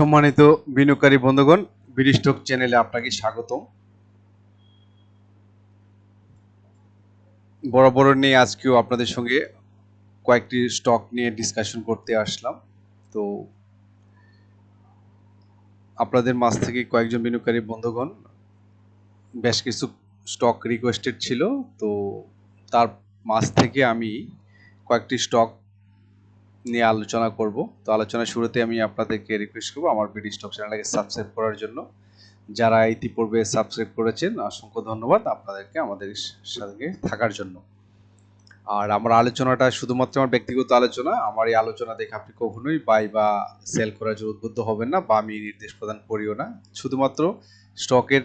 সম্মানিত বিনিয়োগকারী বন্ধুগণ বিডিস্টক চ্যানেলে আপনাকে স্বাগতম। বরাবর নিয়ে আজকেও আপনাদের সঙ্গে কয়েকটি স্টক নিয়ে ডিসকাশন করতে আসলাম। তো আপনাদের মাঝ থেকে কয়েকজন বিনিয়োগকারী বন্ধুগণ, বেশ কিছু স্টক রিকোয়েস্টেড ছিল। তো তার মাঝ থেকে আমি কয়েকটি স্টক নিয়ে আলোচনা করব। তো আলোচনার শুরুতে আমি আপনাদেরকে রিকোয়েস্ট করব আমার বিডি স্টক চ্যানেলটাকে সাবস্ক্রাইব করার জন্য। যারা ইতিপূর্বে সাবস্ক্রাইব করেছেন, অসংখ্য ধন্যবাদ আপনাদেরকে, আমাদের সঙ্গে থাকার জন্য। আর আমার আলোচনাটা শুধুমাত্র আমার ব্যক্তিগত আলোচনা, আমার এই আলোচনা দেখে আপনি কখনোই বাই বা সেল করার জন্য উদ্বুদ্ধ হবেন না বা আমি নির্দেশ প্রদান করিও না। শুধুমাত্র স্টকের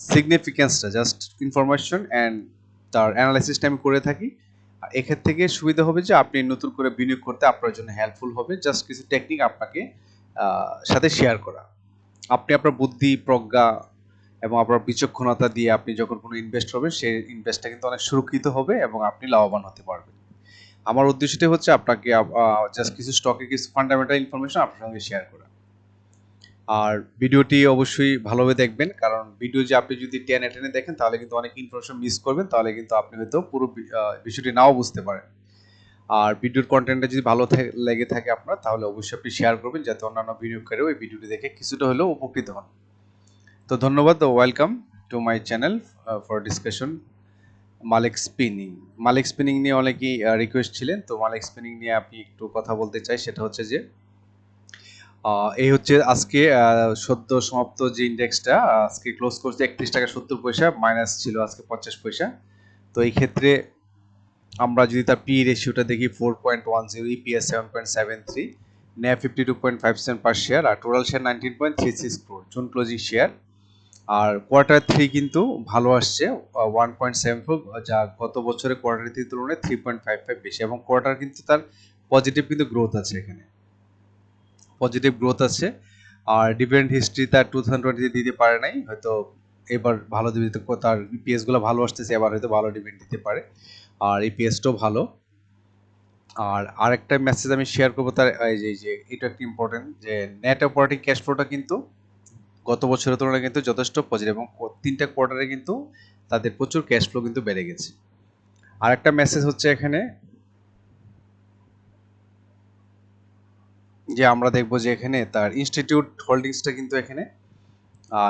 সিগনিফিকেন্সটা জাস্ট ইনফরমেশন অ্যান্ড তার অ্যানালাইসিসটা আমি করে থাকি। এক্ষেত্রে থেকে সুবিধা হবে যে আপনি নতুন করে বিনিয়োগ করতে আপনার জন্য হেল্পফুল হবে। জাস্ট কিছু টেকনিক আপনাকে সাথে শেয়ার করা। আপনি আপনার বুদ্ধি, প্রজ্ঞা এবং আপনার বিচক্ষণতা দিয়ে আপনি যখন কোনো ইনভেস্ট হবেন সেই ইনভেস্টটা কিন্তু অনেক সুরক্ষিত হবে এবং আপনি লাভবান হতে পারবেন। আমার উদ্দেশ্যটা হচ্ছে আপনাকে জাস্ট কিছু স্টকের কিছু ফান্ডামেন্টাল ইনফরমেশন আপনার সঙ্গে শেয়ার করা। আর ভিডিওটি অবশ্যই ভালোভাবে দেখবেন, কারণ ভিডিও যে আপনি যদি টেনে টেনে দেখেন, তাহলে কিন্তু অনেক ইনফরমেশন মিস করবেন, তাহলে কিন্তু আপনি হয়তো পুরো বিষয়টি নাও বুঝতে পারেন। আর ভিডিওর কন্টেন্টটা যদি ভালো লেগে থাকে আপনার, তাহলে অবশ্যই আপনি শেয়ার করবেন, যাতে অন্যান্য বিনিয়োগকারীও এই ভিডিওটি দেখে কিছুটা হলেও উপকৃত হন। তো ধন্যবাদ welcome to my channel for discussion Malik spinning Malik spinning নিয়ে অনেকেই রিকোয়েস্ট ছিলেন, তো মালিক স্পিনিং নিয়ে আপনি একটু কথা বলতে চাই, সেটা হচ্ছে যে এই হচ্ছে আজকে সদ্য সমাপ্ত যে ইন্ডেক্সটা আজকে ক্লোজ করছে একত্রিশ টাকা সত্তর পয়সা মাইনাস ছিল আজকে পঞ্চাশ পয়সা। তো এই ক্ষেত্রে আমরা যদি তার পি রেশিওটা দেখি four point one zero EPS seven point seven three ন্যায় fifty two point five seven per share আর total share nineteen point three six crore June closing share আর কোয়ার্টার থ্রি কিন্তু ভালো আসছে ওয়ান পয়েন্ট সেভেন ফোর যা গত বছরের quarter three তুলনায় three point five five বেশি। এবং কোয়ার্টার কিন্তু তার পজিটিভ কিন্তু গ্রোথ আছে এখানে। পজিটিভ গ্রোথ আছে। আর ডিভিডেন্ড হিস্ট্রি তার টু থাউজেন্ড টোয়েন্টিতে দিতে পারে নাই, হয়তো এবার ভালো দিবে তার ইপিএসগুলো ভালো আসতেছে, এবার হয়তো ভালো ডিভিডেন্ড দিতে পারে। আর ইপিএসটাও ভালো। আর আরেকটা মেসেজ আমি শেয়ার করব তার, এই যে এটা একটা ইম্পর্টেন্ট যে নেট অপারেটিং ক্যাশ ফ্লোটা কিন্তু গত বছরের তুলনায় কিন্তু যথেষ্ট পজিটিভ এবং তিনটা কোয়ার্টারে কিন্তু তাদের প্রচুর ক্যাশ ফ্লো কিন্তু বেড়ে গেছে। আরেকটা মেসেজ হচ্ছে এখানে যে আমরা দেখব যে এখানে তার ইনস্টিটিউট হোল্ডিংসটা কিন্তু এখানে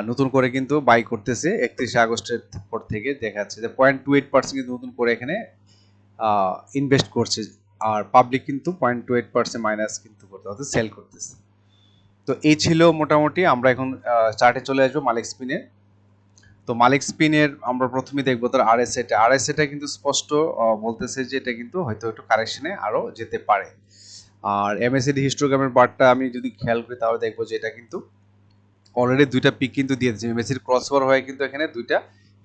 নতুন করে কিন্তু বাই করতেছে। একত্রিশে আগস্টের পর থেকে দেখা যাচ্ছে যে পয়েন্ট টু এইট পার্সেন্ট কিন্তু নতুন করে এখানে ইনভেস্ট করছে। আর পাবলিক কিন্তু point two eight percent minus কিন্তু করতে, অর্থাৎ সেল করতেছে। তো এই ছিল মোটামুটি, আমরা এখন চার্টে চলে আসব মালিক স্পিনের তো মালিক স্পিনের আমরা প্রথমে দেখব তার আর এস এটা আর এস এটা কিন্তু স্পষ্ট বলতেছে যে এটা কিন্তু হয়তো একটু কারেকশনে আরও যেতে পারে। আর এমএসিডি হিস্টোগ্রামের বারটা আমি যদি খেয়াল করি, তাহলে দেখব যে এটা কিন্তু অলরেডি দুইটা পিক কিন্তু দিয়ে দিয়েছে। এমএসির ক্রস ওভার হয়ে কিন্তু এখানে দুইটা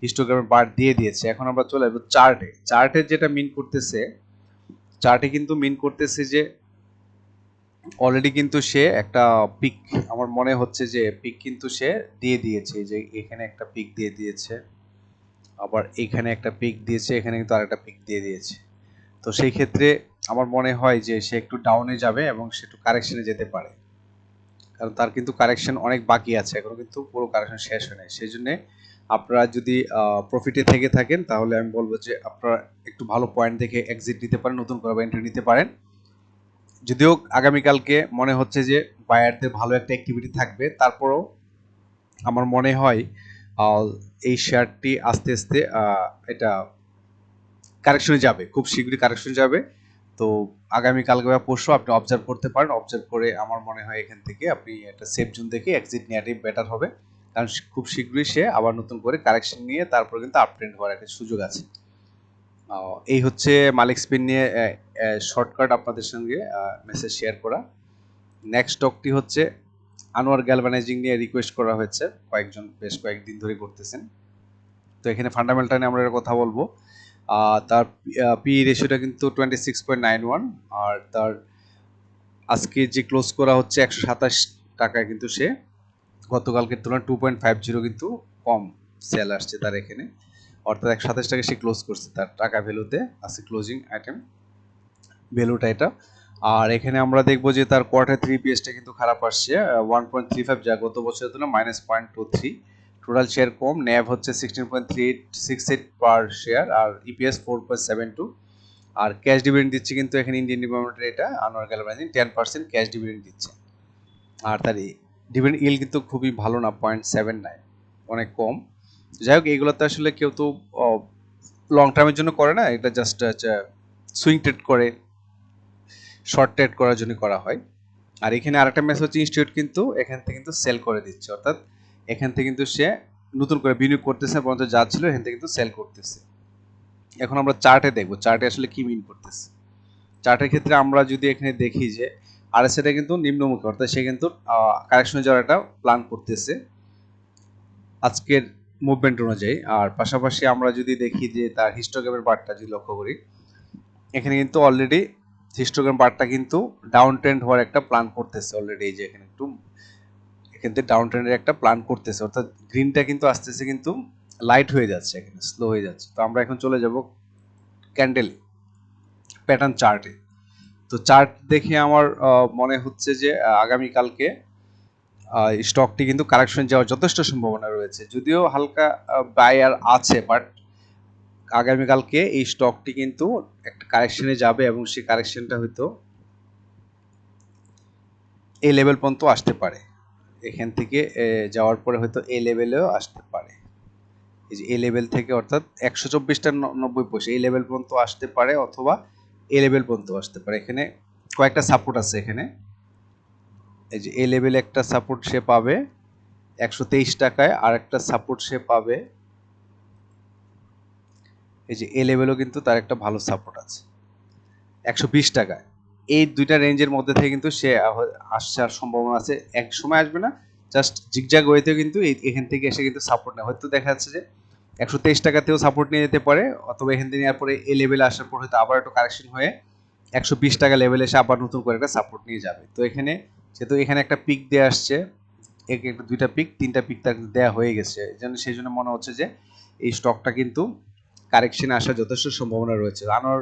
হিস্টোগ্রামের বার দিয়ে দিয়েছে। এখন আমরা চলে আসব চার্টে চার্টে যেটা মিন করতেছে চার্টে কিন্তু মিন করতেছে যে অলরেডি কিন্তু সে একটা পিক আমার মনে হচ্ছে যে পিক কিন্তু সে দিয়ে দিয়েছে। যে এখানে একটা পিক দিয়ে দিয়েছে, আবার এখানে একটা পিক দিয়েছে, এখানে কিন্তু আরেকটা পিক দিয়ে দিয়েছে। তো সেই ক্ষেত্রে আমার মনে হয় যে সে একটু ডাউনে যাবে এবং সে একটু কারেকশনে যেতে পারে। কারণ তার কিন্তু কারেকশন অনেক বাকি আছে, এখনও কিন্তু পুরো কারেকশন শেষ হয় নাই। সেই জন্য আপনারা যদি প্রফিটে থেকে থাকেন, তাহলে আমি বলব যে আপনারা একটু ভালো পয়েন্ট দেখে এক্সিট নিতে পারেন, নতুন করে এন্ট্রি নিতে পারেন। যদিও আগামীকালকে মনে হচ্ছে যে বায়ারদের ভালো একটা অ্যাক্টিভিটি থাকবে, তারপরও আমার মনে হয় এই শেয়ারটি আস্তে আস্তে এটা কারেকশনে যাবে, খুব শীঘ্রই কারেকশন যাবে। তো আগামীকালকে বা পরশু আপনি অবজার্ভ করতে পারেন। অবজার্ভ করে আমার মনে হয় এখান থেকে আপনি একটা সেফ জোন দেখে এক্সিট নেওয়াটাই বেটার হবে। কারণ খুব শীঘ্রই সে আবার নতুন করে কারেকশন নিয়ে তারপর কিন্তু আপট্রেন্ড হওয়ার একটা সুযোগ আছে। এই হচ্ছে মালিক স্পিন নিয়ে শর্টকাট আপনাদের সঙ্গে মেসেজ শেয়ার করা। নেক্সট স্টকটি হচ্ছে আনোয়ার গ্যালভানাইজিং নিয়ে রিকোয়েস্ট করা হয়েছে। কয়েকজন বেশ কয়েকদিন ধরে করতেছেন। তো এখানে ফান্ডামেন্টাল নিয়ে আমরা কথা বলব। তার পি রেশিওটা কিন্তু twenty six point nine one আর তার আজকে যে ক্লোজ করা হচ্ছে একশো সাতাশ টাকায় কিন্তু সে গতকালকের তুলনায় টু পয়েন্ট ফাইভ জিরো কিন্তু কম সেল আসছে তার এখানে। অর্থাৎ একশো সাতাশ টাকা সে ক্লোজ করছে তার টাকা ভ্যালুতে। আছে ক্লোজিং আইটেম ভ্যালুটা এটা। আর এখানে আমরা দেখব যে তার কোয়ার্টার থ্রি পিএসটা কিন্তু খারাপ আসছে ওয়ান পয়েন্ট থ্রি ফাইভ যা গত বছরের তুলনায় minus point two three total share কম ন্যাভ হচ্ছে sixteen point three eight six eight per share আর EPS four point seven two আর ক্যাশ ডিভিডেন্ড দিচ্ছে কিন্তু এখানে ইন্ডিয়ান ডিপার্টমেন্টের এটা Anwar galvanising ten percent cash dividend দিচ্ছে। আর তার ডিভিডেন্ড ইল কিন্তু খুবই ভালো না পয়েন্ট সেভেন নাইন অনেক কম। যাই হোক এগুলোতে আসলে কেউ তো লং টার্মের জন্য করে না, এটা জাস্ট সুইং ট্রেড করে শর্ট ট্রেড করার জন্য করা হয়। আর এখানে আরেকটা মেসেজ হচ্ছে ইনস্টিটিউট কিন্তু এখান থেকে কিন্তু সেল করে দিচ্ছে। অর্থাৎ এখান থেকে কিন্তু সে নতুন করে বিনিয়োগ করতেছে পর্যন্ত যা ছিল এখান থেকে কিন্তু সেল করতেছে। এখন আমরা চার্টে দেখব চার্টে আসলে কি মিন করতেছে। চার্টের ক্ষেত্রে আমরা যদি এখানে দেখি যে আর সেটা কিন্তু নিম্নমুখী, অর্থাৎ সে কিন্তু কারেকশনে যাওয়ার একটা প্ল্যান করতেছে। আজকের মুভমেন্ট অনুযায়ী, আর পাশাপাশি আমরা যদি দেখি যে, তার হিস্টোগ্রামের বারটা যদি লক্ষ্য করি, এখানে কিন্তু অলরেডি হিস্টোগ্রাম বারটা কিন্তু ডাউন ট্রেন্ড হওয়ার একটা প্ল্যান করতেছে অলরেডি যে এখানে একটু থেকে ডাউন ট্রেন্ডের একটা প্ল্যান করতেছে। অর্থাৎ গ্রিনটা কিন্তু আসতেছে কিন্তু লাইট হয়ে যাচ্ছে এখানে স্লো হয়ে যাচ্ছে। তো আমরা এখন চলে যাব ক্যান্ডেল প্যাটার্ন চার্টে তো চার্ট দেখে আমার মনে হচ্ছে যে আগামীকালকে স্টকটি কিন্তু কারেকশন যাওয়ার যথেষ্ট সম্ভাবনা রয়েছে। যদিও হালকা বায়ার আছে বাট আগামীকালকে এই স্টকটি কিন্তু একটা কারেকশনে যাবে এবং সেই কারেকশনটা হয়তো এই লেভেল পর্যন্ত আসতে পারে। এখান থেকে যাওয়ার পরে হয়তো এ লেভেলেও আসতে পারে। এই যে এ লেভেল থেকে অর্থাৎ একশো চব্বিশটা নব্বই পয়সা। এই লেভেল পর্যন্ত আসতে পারে অথবা এ লেভেল পর্যন্ত আসতে পারে। এখানে কয়েকটা সাপোর্ট আছে এখানে। এই যে এ লেভেলে একটা সাপোর্ট সে পাবে, একশো তেইশ টাকায় আর একটা সাপোর্ট সে পাবে। এই যে এ লেভেলও কিন্তু তার একটা ভালো সাপোর্ট আছে। একশো বিশ টাকায়। এই দুইটা রেঞ্জের মধ্যে থেকে কিন্তু সে আসার সম্ভাবনা আছে। এক সময় আসবে না জাস্ট জিগজাগ ওয়েতেও কিন্তু এখান থেকে এসে কিন্তু সাপোর্ট নেয়। হয়তো দেখা যাচ্ছে যে একশো তেইশ টাকাতেও সাপোর্ট নিয়ে যেতে পারে, অথবা এখান থেকে নেওয়ার পরে এ লেভেলে আসার পর হয়তো আবার একটু কারেকশন হয়ে একশো বিশ টাকা লেভেলে এসে আবার নতুন করে একটা সাপোর্ট নিয়ে যাবে। তো এখানে, যেহেতু এখানে একটা পিক দিয়ে আসছে, এক, একটা দুইটা পিক তিনটা পিক তার দেওয়া হয়ে গেছে। জন্য সেই জন্য মনে হচ্ছে যে এই স্টকটা কিন্তু কারেকশনে আসার যথেষ্ট সম্ভাবনা রয়েছে। আনোয়ার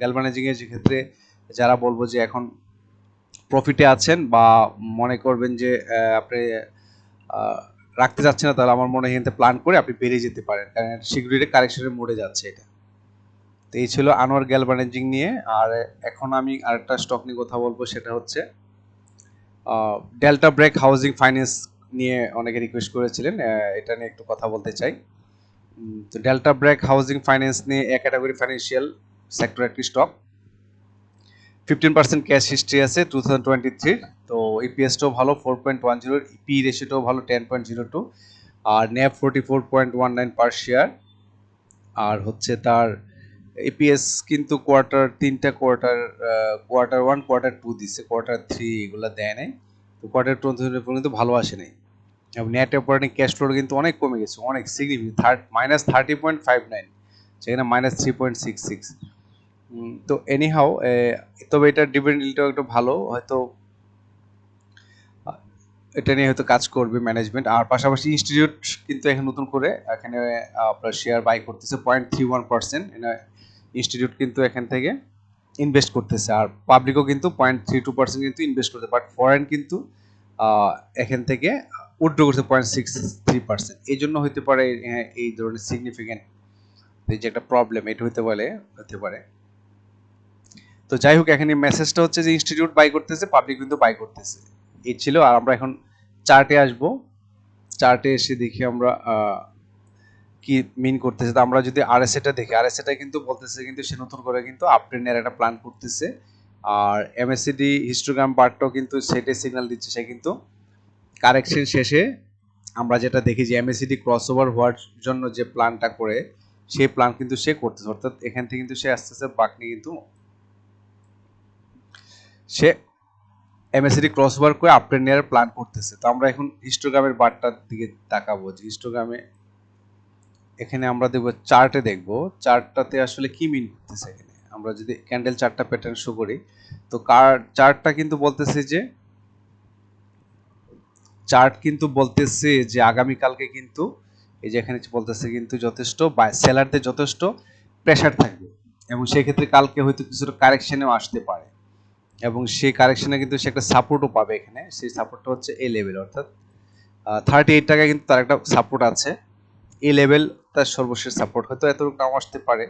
গ্যালভানাইজিং এর ক্ষেত্রে যারা বলব যে এখন প্রফিটে আছেন বা মনে করবেন যে আপনি রাখতে যাচ্ছে না, তাহলে আমার মনে হয় প্ল্যান করে আপনি বেরিয়ে যেতে পারেন। কারণ শীঘ্রই কারেকশনের মোডে যাচ্ছে এটা। তো এই ছিল আনোয়ার গ্যালভানাইজিং নিয়ে। আর এখন আমি আরেকটা স্টক নিয়ে কথা বলব, সেটা হচ্ছে ডেল্টা ব্রেক হাউজিং ফাইন্যান্স নিয়ে অনেকে রিকোয়েস্ট করেছিলেন। এটা নিয়ে একটু কথা বলতে চাই। তো ডেল্টা ব্রেক হাউজিং ফাইন্যান্স নিয়ে এ ক্যাটাগরি ফাইন্যান্সিয়াল সেক্টর একটি stock fifteen percent cash history আছে টু থাউজেন্ড টোয়েন্টি থ্রির তো ইপিএসটাও ভালো four point one zero EP রেশিওটাও ভালো টেন পয়েন্ট জিরো টু আর NAV forty four point one nine per share আর হচ্ছে তার এপিএস কিন্তু কোয়ার্টার তিনটা quarter quarter one quarter two দিচ্ছে কোয়ার্টার থ্রি এগুলো দেয় নাই। তো কোয়ার্টার টু কিন্তু ভালো আসে নাই। এবং নেট অপারেটিং ক্যাশ ফ্লো কিন্তু অনেক কমে গেছে, অনেক সিগনিফিক third minus thirty point five nine সেখানে minus three point six six তো এনিহাও তবে এটার ডিভিডেন্ডটাও একটু ভালো, হয়তো, এটা নিয়ে হয়তো কাজ করবে ম্যানেজমেন্ট আর পাশাপাশি ইনস্টিটিউট কিন্তু এখন নতুন করে, এখানে আপনার শেয়ার বাই করতেছে point three one percent institute কিন্তু এখান থেকে ইনভেস্ট করতেছে। আর পাবলিকও কিন্তু পয়েন্ট থ্রি টু পার্সেন্ট কিন্তু ইনভেস্ট করতে বাট ফরেন কিন্তু এখান থেকে উইথড্র করছে পয়েন্ট সিক্স থ্রি পার্সেন্ট এই জন্য হতে পারে এই ধরনের সিগনিফিকেন্ট যে একটা প্রবলেম এটা হতে পারে হতে পারে। তো যাই হোক, এখানে মেসেজটা হচ্ছে যে ইনস্টিটিউট বাই করতেছে পাবলিক কিন্তু বাই করতেছে। এই ছিল, আর আমরা এখন চার্টে আসব। চার্টে এসে দেখি আমরা কি মিন করতেছে। তো আমরা যদি আর এস এটা দেখি আর এস এটা কিন্তু বলতেছে কিন্তু সে নতুন করে কিন্তু আপট্রেন্ড নেওয়ার একটা প্ল্যান করতেছে। আর এমএসসিডি হিস্টোগ্রাম পার্টটাও কিন্তু সেটে সিগন্যাল দিচ্ছে, সে কিন্তু কারেকশন শেষে আমরা যেটা দেখি যে এমএসসিডি ক্রস ওভার হওয়ার জন্য যে প্ল্যানটা করে, সেই প্ল্যান কিন্তু সে করতেছে। অর্থাৎ এখান থেকে কিন্তু সে আস্তে আস্তে বাকনি কিন্তু সে এমএসসিডি ক্রস ওভার করে আপট্রেন্ড নেওয়ার প্ল্যান করতেছে। তো আমরা এখন হিস্টোগ্রামের বারটার দিকে তাকাবো যে হিস্টোগ্রামে এখানে আমরা দেখব চার্টে দেখব। চার্টটাতে আসলে কি মিন করতেছে এখানে? আমরা যদি ক্যান্ডেল চার্টটা প্যাটার্ন শো করি, তো কার চার্টটা কিন্তু বলতেছে যে চার্ট কিন্তু বলতেছে যে আগামী কালকে কিন্তু এই যে এখানে বলতেছে কিন্তু যথেষ্ট সেলারদের যথেষ্ট প্রেশার থাকবে। এবং সেই ক্ষেত্রে কালকে হয়তো কিছুটা কারেকশনেও আসতে পারে। এবং সেই কারেকশনে কিন্তু সে একটা সাপোর্টও পাবে এখানে। সেই সাপোর্টটা হচ্ছে এ লেভেল অর্থাৎ থার্টি এইট টাকায় কিন্তু তার একটা সাপোর্ট আছে। এ লেভেল তার সর্বশেষ সাপোর্ট হয়তো এতটুকু নাও আসতে পারে।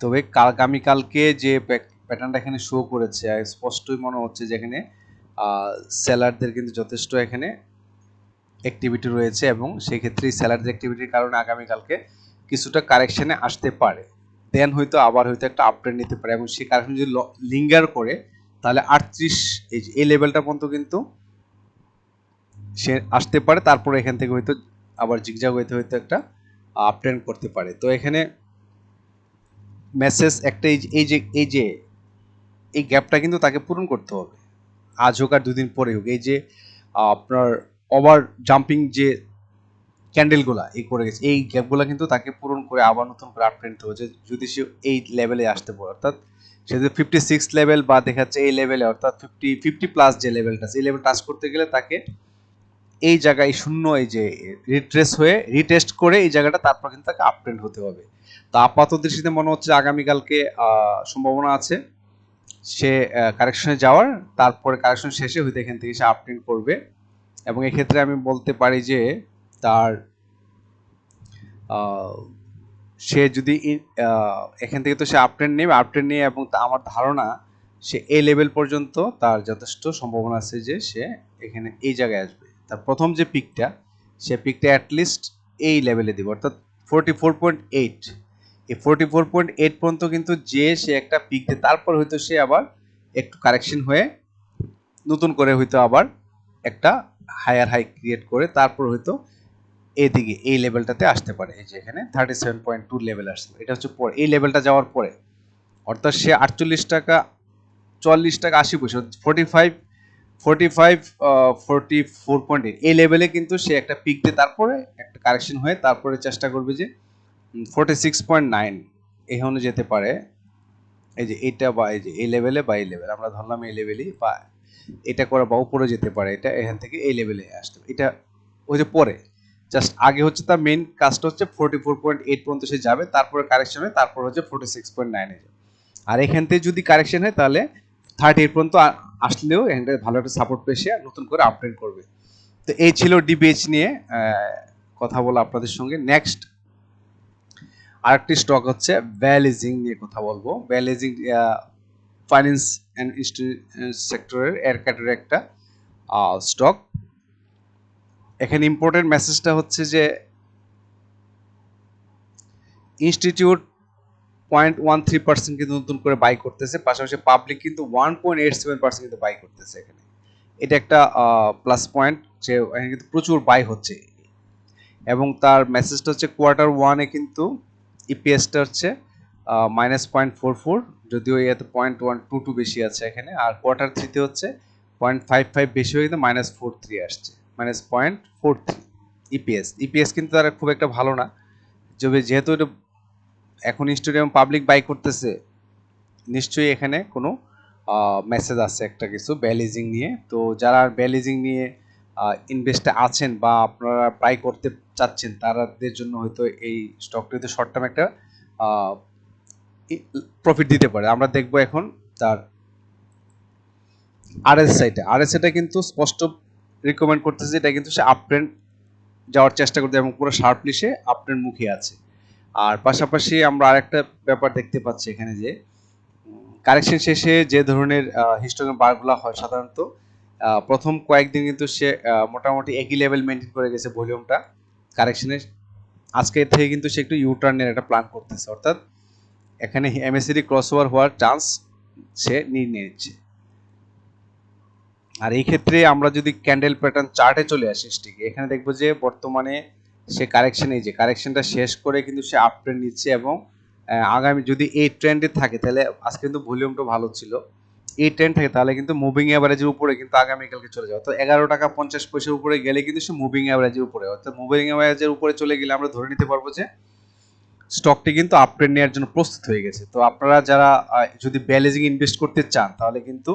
তবে কাল আগামীকালকে যে প্যাটার্নটা এখানে শো করেছে স্পষ্টই মনে হচ্ছে যে এখানে সেলারদের কিন্তু যথেষ্ট এখানে অ্যাক্টিভিটি রয়েছে এবং সেই ক্ষেত্রে সেলারদের অ্যাক্টিভিটির কারণে আগামীকালকে কিছুটা কারেকশানে আসতে পারে। দেন হয়তো আবার হয়তো একটা আপডেট নিতে পারে। এবং সে কারেকশন যদি লিঙ্গার করে, তাহলে আটত্রিশ, এই লেভেলটা পর্যন্ত কিন্তু সে আসতে পারে। তারপরে এখান থেকে হয়তো আবার জিগজাগ হইতে, হয়তো একটা আপট্রেন্ড করতে পারে। তো এখানে মেসেজ একটা, এই যে এই যে, এই গ্যাপটা কিন্তু তাকে পূরণ করতে হবে। আজ হোক আর দুদিন পরে হোক। এই যে আপনার ওভার জাম্পিং যে ক্যান্ডেলগুলা এই করে গেছে। এই গ্যাপগুলো কিন্তু তাকে পূরণ করে আবার নতুন করে আপট্রেন্ড হতে হচ্ছে। যদি সে এই লেভেলে আসতে পারে, অর্থাৎ সে যদি ফিফটি সিক্স লেভেল বা দেখাচ্ছে এই লেভেলে অর্থাৎ ফিফটি ফিফটি প্লাস যে লেভেলটা আছে, এই লেভেল টাচ করতে গেলে তাকে এই জায়গায় শূন্য, এই যে রিট্রেস হয়ে রিটেস্ট করে এই জায়গাটা তারপর কিন্তু তাকে আপট্রেন্ড হতে হবে। তো আপাত দৃষ্টিতে মনে হচ্ছে আগামীকালকে সম্ভাবনা আছে। সে কারেকশনে যাওয়ার, তারপরে কারেকশন শেষে হয়তো এখান থেকে সে আপট্রেন্ড করবে। এবং এক্ষেত্রে আমি বলতে পারি যে তার সে যদি এখান থেকে তো সে আপট্রেন্ড নেবে আপট্রেন্ড নিয়ে এবং আমার ধারণা সে এ লেভেল পর্যন্ত তার যথেষ্ট সম্ভাবনা আছে যে সে এখানে এই জায়গায় আসবে। তার প্রথম যে পিকটা সে পিকটা অ্যাটলিস্ট এই লেভেলে দিবে। অর্থাৎ ফোরটি ফোর পয়েন্ট এইট এই ফোরটি ফোর পয়েন্ট এইট পর্যন্ত কিন্তু যে সে একটা পিক দেয় তারপর হয়তো সে আবার একটু কারেকশন হয়ে নতুন করে হয়তো আবার একটা হায়ার হাই ক্রিয়েট করে তারপর হয়তো এদিকে, এই লেভেলটাতে আসতে পারে। এই যে এখানে thirty seven point two level আসছে। এটা হচ্ছে পরে, এই লেভেলটা যাওয়ার পরে। অর্থাৎ সে আটচল্লিশ টাকা, চল্লিশ টাকা আশি পয়সা forty five forty five forty four point eight এই লেভেলে কিন্তু সে একটা পিক দিয়ে তারপরে একটা কারেকশন হয়ে তারপরে চেষ্টা করবে যে ফোর্টি সিক্স পয়েন্ট নাইন এখানে যেতে পারে। এই যে এইটা বা এই যে এই লেভেলে বা এই লেভেল আমরা ধরলাম এই লেভেলই বা এটা করে বা উপরে যেতে পারে, এটা এখান থেকে এই লেভেলে আসতে এটা ওই যে পরে জাস্ট আগে হচ্ছে তার মেইন কাজটা হচ্ছে ফোর্টি ফোর পয়েন্ট এইট পর্যন্ত সে যাবে, তারপরে কারেকশন হয়, তারপর হচ্ছে ফোর্টি সিক্স পয়েন্ট নাইনে যাবে। আর এখান থেকে যদি কারেকশন হয়, তাহলে থার্টি এইট পর্যন্ত আসলেও এখান থেকে ভালো একটা সাপোর্ট পেয়ে সে নতুন করে আপডেট করবে। তো এই ছিল ডিবিএইচ নিয়ে কথা বলা আপনাদের সঙ্গে। নেক্সট আরেকটি স্টক হচ্ছে ভ্যালিজিং নিয়ে কথা বলব। ভ্যালিজিং ফাইন্যান্স অ্যান্ড সেক্টরের এর ক্যাটারে একটা স্টক এখানে ইম্পর্টেন্ট মেসেজটা হচ্ছে যে institute point one three percent কিন্তু নতুন করে বাই করতেছে। পাশাপাশি পাবলিক কিন্তু one point eight seven percent কিন্তু বাই করতেছে এখানে। এটা একটা প্লাস পয়েন্ট যে এখানে কিন্তু প্রচুর বাই হচ্ছে। এবং তার মেসেজটা হচ্ছে কোয়ার্টার ওয়ানে কিন্তু ইপিএসটা হচ্ছে মাইনাস পয়েন্ট ফোর ফোর যদিও এতে পয়েন্ট ওয়ান টু টু বেশি আছে এখানে। আর কোয়ার্টার থ্রিতে হচ্ছে পয়েন্ট ফাইভ ফাইভ বেশি হয়ে কিন্তু মাইনাস ফোর থ্রি আসছে। Minus point four three EPS EPS কিন্তু তারা খুব একটা ভালো না। তবে যেহেতু এটা এখন স্টেডিয়াম পাবলিক বাই করতেছে, নিশ্চয়ই এখানে কোনো মেসেজ আছে একটা কিছু ব্যালিজিং নিয়ে। তো যারা ব্যালিজিং নিয়ে ইনভেস্টে আছেন বা আপনারা বাই করতে চাচ্ছেন তাদের জন্য হয়তো এই স্টকটিতে শর্ট টার্ম একটা প্রফিট দিতে পারে। আমরা দেখব এখন তার আরএসআইটা আরএসআইটা কিন্তু স্পষ্ট রিকমেন্ড করতেছে এটা কিন্তু সে আপট্রেন্ড যাওয়ার চেষ্টা করতে এবং পুরো শার্পলি সে আপট্রেন্ড মুখে আছে। আর পাশাপাশি আমরা আরেকটা ব্যাপার দেখতে পাচ্ছি এখানে যে কারেকশন শেষে যে ধরনের হিস্টোগ্রাম বারগুলো হয় সাধারণত প্রথম কয়েকদিন কিন্তু সে মোটামুটি একই লেভেল মেনটেন করে গেছে ভলিউমটা কারেকশনে আজকে থেকে কিন্তু সে একটু ইউটার্নের একটা প্ল্যান করতেছে। অর্থাৎ এখানে এমএসিডি ক্রস ওভার হওয়ার চান্স সে নিয়ে নিচ্ছে আর এই ক্ষেত্রে আমরা যদি ক্যান্ডেল প্যাটার্ন চার্টে চলে আসি স্টিকে এখানে দেখব যে বর্তমানে সে কারেকশন এই যে কারেকশনটা শেষ করে কিন্তু সে আপ ট্রেন্ড নিচ্ছে এবং আগামী যদি এই ট্রেন্ডে থাকে, তাহলে আজকে কিন্তু ভলিউমটা ভালো ছিল। এই ট্রেন্ড থাকে তাহলে কিন্তু মুভিং অ্যাভারেজের উপরে কিন্তু আগামীকালকে চলে যাবে। তো এগারো টাকা পঞ্চাশ পয়সার উপরে গেলে কিন্তু সে মুভিং অ্যাভারেজের উপরে। অর্থাৎ মুভিং অ্যাভারেজের উপরে চলে গেলে আমরা ধরে নিতে পারব যে স্টকটি কিন্তু আপ ট্রেন্ড নেওয়ার জন্য প্রস্তুত হয়ে গেছে। তো আপনারা যারা যদি ব্যালেজিং ইনভেস্ট করতে চান, তাহলে কিন্তু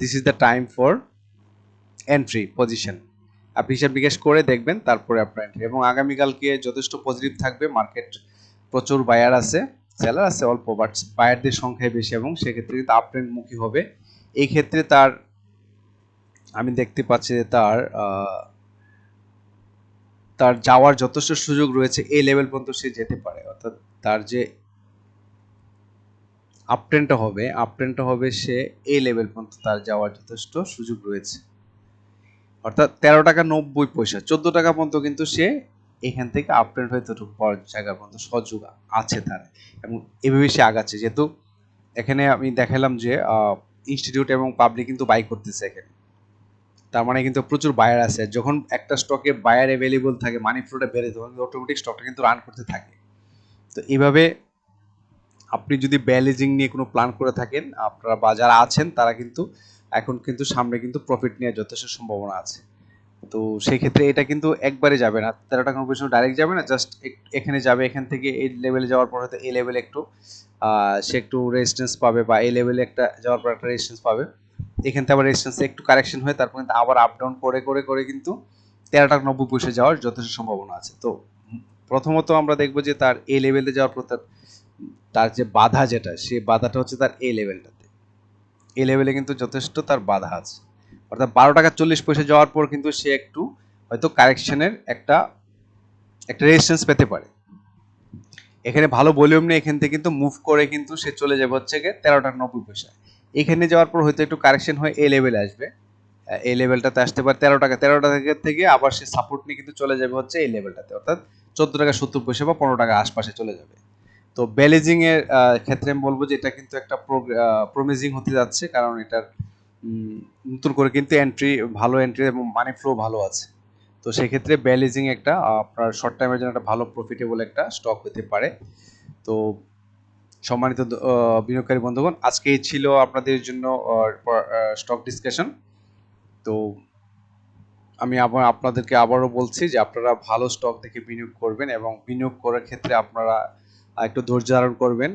this is the time for entry position আপনি হিসাব নিকেশ করে দেখবেন, তারপরে আপনার এন্ট্রি এবং আগামীকালকে যথেষ্ট পজিটিভ থাকবে মার্কেট প্রচুর বায়ার আছে সেলার আছে অল্প বাট বায়ারদের সংখ্যায় বেশি এবং সেক্ষেত্রে কিন্তু আপ ট্রেন্ড মুখী হবে। এই ক্ষেত্রে তার, আমি দেখতে পাচ্ছি যে তার তার যাওয়ার যথেষ্ট সুযোগ রয়েছে, এই লেভেল পর্যন্ত সে যেতে পারে। অর্থাৎ তার যে আপট্রেনটা হবে আপট্রেনটা হবে সে এ লেভেল পর্যন্ত তার যাওয়ার যথেষ্ট সুযোগ রয়েছে। অর্থাৎ তেরো টাকা নব্বই পয়সা, চোদ্দ টাকা পর্যন্ত কিন্তু সে এখান থেকে আপট্রেন্ড হয়ে ততটুকু পাওয়ার জায়গা পর্যন্ত সুযোগ আছে তার। এবং এভাবে সে আগাচ্ছে, যেহেতু এখানে আমি দেখালাম যে ইনস্টিটিউট এবং পাবলিক কিন্তু বাই করতেছে এখানে। তার মানে কিন্তু প্রচুর বায়ার আছে। যখন একটা স্টকে বায়ার অ্যাভেলেবল থাকে মানি ফ্লোটা বেড়ে, তখন অটোমেটিক স্টকটা কিন্তু রান করতে থাকে। তো এইভাবে আপনি যদি ব্যালেজিং নিয়ে কোনো প্ল্যান করে থাকেন, আপনারা বা যারা আছেন, তারা কিন্তু এখন কিন্তু সামনে কিন্তু প্রফিট নেওয়ার যথেষ্ট সম্ভাবনা আছে। তো সেই ক্ষেত্রে এটা কিন্তু একবারে যাবে না। তেরো টাকা পয়সা ডাইরেক্ট যাবে না জাস্ট এখানে যাবে, এখান থেকে এই লেভেলে যাওয়ার পর হয়তো এই লেভেলে একটু সে একটু রেজিস্ট্যান্স পাবে বা এই লেভেলে একটা, যাওয়ার পর একটা রেজিস্ট্যান্স পাবে। এখান থেকে আবার রেজিস্ট্যান্সে একটু কারেকশন হয়ে তারপর কিন্তু আবার আপ ডাউন করে করে করে কিন্তু তেরো টাকা নব্বই পয়সা যাওয়ার যথেষ্ট সম্ভাবনা আছে। তো প্রথমত আমরা দেখব যে তার এই লেভেলে যাওয়ার পর তার তার যে বাধা যেটা, সে বাধাটা হচ্ছে তার এ লেভেলটাতে এ লেভেলে কিন্তু যথেষ্ট তার বাধা আছে। অর্থাৎ বারো টাকা চল্লিশ পয়সা যাওয়ার পর কিন্তু সে একটু হয়তো কারেকশনের একটা একটা রেজিস্ট্যান্স পেতে পারে। এখানে ভালো ভলিউম নেই, এখান থেকে কিন্তু মুভ করে কিন্তু সে চলে যাবে হচ্ছে গিয়ে তেরো টাকা নব্বই পয়সা। এখানে যাওয়ার পর হয়তো একটু কারেকশন হয়ে এ লেভেলে আসবে। এই লেভেলটাতে আসতে পারে তেরো টাকা তেরো টাকা থেকে আবার সে সাপোর্ট নিয়ে কিন্তু চলে যাবে হচ্ছে এই লেভেলটাতে অর্থাৎ চোদ্দ টাকা সত্তর পয়সা বা পনেরো টাকা আশপাশে চলে যাবে। তো ব্যালেজিং এর ক্ষেত্রে আমি বলব যে এটা কিন্তু একটা প্রমিজিং হতে যাচ্ছে, কারণ এটার নতুন করে কিন্তু এন্ট্রি ভালো এন্ট্রি এবং মানি ফ্লো ভালো আছে। তো সেক্ষেত্রে ব্যালেজিং একটা আপনার শর্ট টাইমের জন্য একটা ভালো প্রফিটেবল একটা স্টক হতে পারে। তো সম্মানিত বিনিয়োগকারী বন্ধুগণ, আজকে এই ছিল আপনাদের জন্য স্টক ডিসকাশন তো আমি আবার আপনাদেরকে আবারও বলছি যে আপনারা ভালো স্টক দেখে বিনিয়োগ করবেন এবং বিনিয়োগ করার ক্ষেত্রে আপনারা একটু ধৈর্য ধারণ করবেন।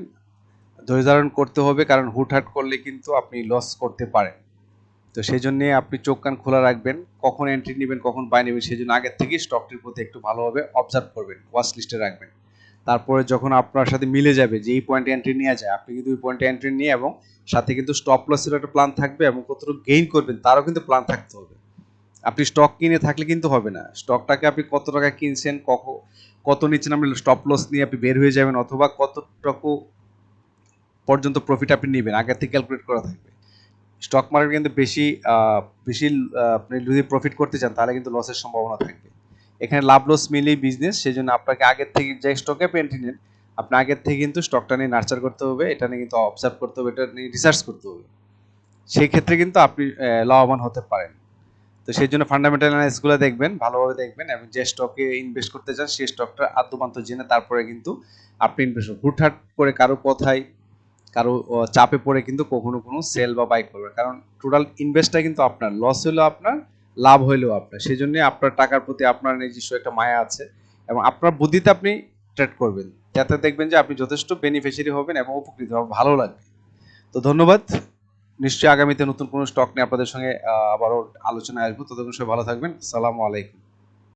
ধৈর্য ধারণ করতে হবে কারণ হুটহাট করলে কিন্তু আপনি লস করতে পারেন। তো সেই জন্য আপনি চোখ কান খোলা রাখবেন, কখন এন্ট্রি নেবেন, কখন বাই নেবেন, সেই জন্য আগের থেকেই স্টকটির প্রতি একটু ভালোভাবে অবজার্ভ করবেন ওয়াচ লিস্টে রাখবেন। তারপরে যখন আপনার সাথে মিলে যাবে যে এই পয়েন্টে এন্ট্রি নেওয়া যায়, আপনি কিন্তু ওই পয়েন্টে এন্ট্রি নিয়ে এবং সাথে কিন্তু স্টপ লসের একটা প্ল্যান থাকবে এবং কতটুকু গেইন করবেন, তারও কিন্তু প্ল্যান থাকতে হবে। আপনি স্টক কিনে থাকলে কিন্তু হবে না। স্টকটাকে আপনি কত টাকা কিনছেন কখন কত নিচ্ছেন, আপনি স্টপ লস নিয়ে আপনি বের হয়ে যাবেন অথবা কতটুকু পর্যন্ত প্রফিট আপনি নেবেন, আগে থেকে ক্যালকুলেট করা থাকবে। স্টক মার্কেট কিন্তু বেশি বেশি আপনি যদি প্রফিট করতে চান, তাহলে কিন্তু লসের সম্ভাবনা থাকবে। এখানে লাভ লস মিলেই বিজনেস সেই জন্য আপনাকে আগের থেকে যে স্টকে entry নেন, আপনি আগের থেকে কিন্তু স্টকটা নিয়ে নার্চার করতে হবে, এটা নিয়ে কিন্তু অবজার্ভ করতে হবে, এটা নিয়ে রিসার্চ করতে হবে। সেই ক্ষেত্রে কিন্তু আপনি লাভবান হতে পারেন। তো সেই জন্য ফান্ডামেন্টাল অ্যানালাইসিসগুলো দেখবেন, ভালোভাবে দেখবেন এবং যে স্টকে ইনভেস্ট করতে চান, সেই স্টকটা আদ্যপান্ত জেনে তারপরে কিন্তু আপনি ইনভেস্ট করুন হুটহাট করে কারও কথায়, কারও চাপে পড়ে কিন্তু কখনো কোনো সেল বা বাই করবে কারণ টোটাল ইনভেস্টটা কিন্তু আপনার লস হলেও আপনার, লাভ হইলেও আপনার। সেই জন্য আপনার টাকার প্রতি আপনার নিজস্ব একটা মায়া আছে এবং আপনার বুদ্ধিতে আপনি ট্রেড করবেন। যাতে দেখবেন যে আপনি যথেষ্ট বেনিফিশিয়ারি হবেন এবং উপকৃত হবেন, ভালো লাগবে। তো ধন্যবাদ। নিশ্চয়ই আগামীতে নতুন কোনো স্টক নিয়ে আপনাদের সঙ্গে আবারও আলোচনায় আসব। ততক্ষণ সবাই ভালো থাকবেন। সালামু আলাইকুম।